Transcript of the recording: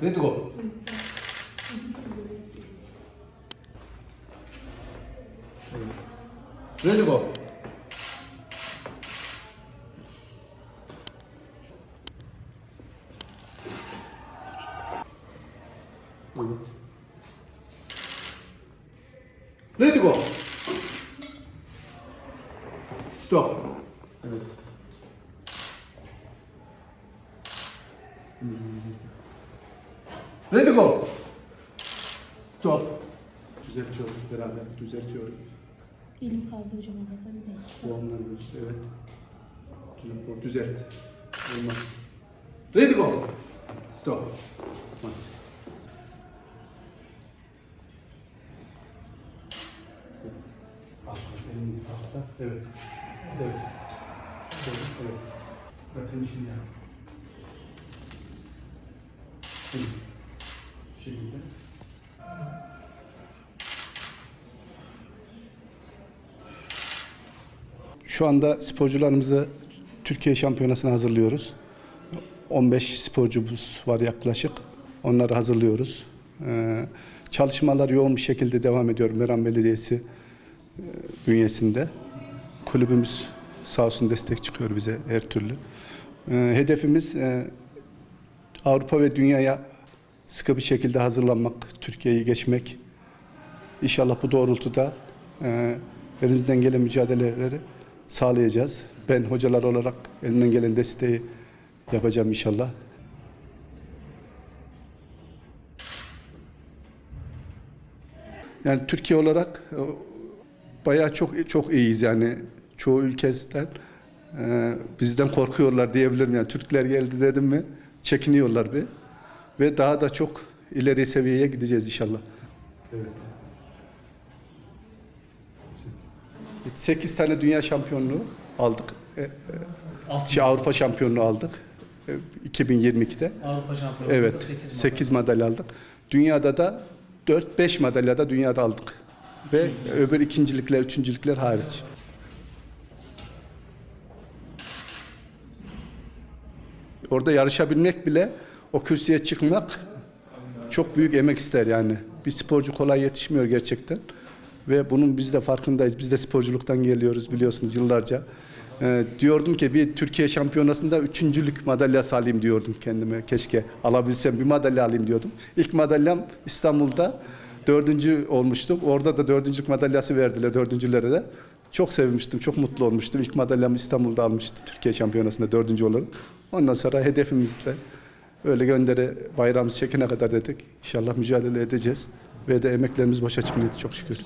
Ready go. Ready go. Evet. Ready go. Stop. Evet. Ready go. Stop. Düzeltiyoruz beraber. Düzeltiyoruz. Elim kaldı hocam orada bir dakika. Puanlarımız evet. Düzelt. Düzelt. Olmaz. Ready go. Stop. Maç. Evet. Evet. Evet. evet. Burası senin işin yani. Şimdi. Şimdi. Şu anda sporcularımızı Türkiye Şampiyonası'na hazırlıyoruz. 15 sporcumuz var yaklaşık. Onları hazırlıyoruz. Ee, çalışmalar yoğun bir şekilde devam ediyor Meram Belediyesi e, bünyesinde. Kulübümüz sağ olsun destek çıkıyor bize her türlü. Ee, hedefimiz e, Avrupa ve dünyaya sıkı bir şekilde hazırlanmak, Türkiye'yi geçmek. İnşallah bu doğrultuda e, elimizden gelen mücadeleleri sağlayacağız. Ben hocalar olarak elimden gelen desteği yapacağım inşallah. Yani Türkiye olarak e, bayağı çok çok iyiyiz yani çoğu ülkesinden e, bizden korkuyorlar diyebilirim yani Türkler geldi dedim mi çekiniyorlar bir ve daha da çok ileri seviyeye gideceğiz inşallah. Evet. 8 tane dünya şampiyonluğu aldık. E, e, şey, Avrupa şampiyonluğu aldık. E, 2022'de. Avrupa Şampiyonası'nda Evet. 8 8 madalya aldık. Dünyada da 4-5 madalya da dünyada aldık. Ve öbür ikincilikler, üçüncülükler hariç. Orada yarışabilmek bile o kürsüye çıkmak çok büyük emek ister yani. Bir sporcu kolay yetişmiyor gerçekten. Ve bunun biz de farkındayız. Biz de sporculuktan geliyoruz biliyorsunuz yıllarca. Ee, diyordum ki bir Türkiye şampiyonasında üçüncülük madalyası alayım diyordum kendime. Keşke alabilsem bir madalya alayım diyordum. İlk madalyam İstanbul'da dördüncü olmuştum. Orada da dördüncülük madalyası verdiler dördüncülere de. Çok sevmiştim, çok mutlu olmuştum. İlk madalyamı İstanbul'da almıştım Türkiye şampiyonasında dördüncü olarak. Ondan sonra hedefimizle öyle göndere bayrağımız çekene kadar dedik. İnşallah mücadele edeceğiz. Ve de emeklerimiz boşa çıkmadı çok şükür.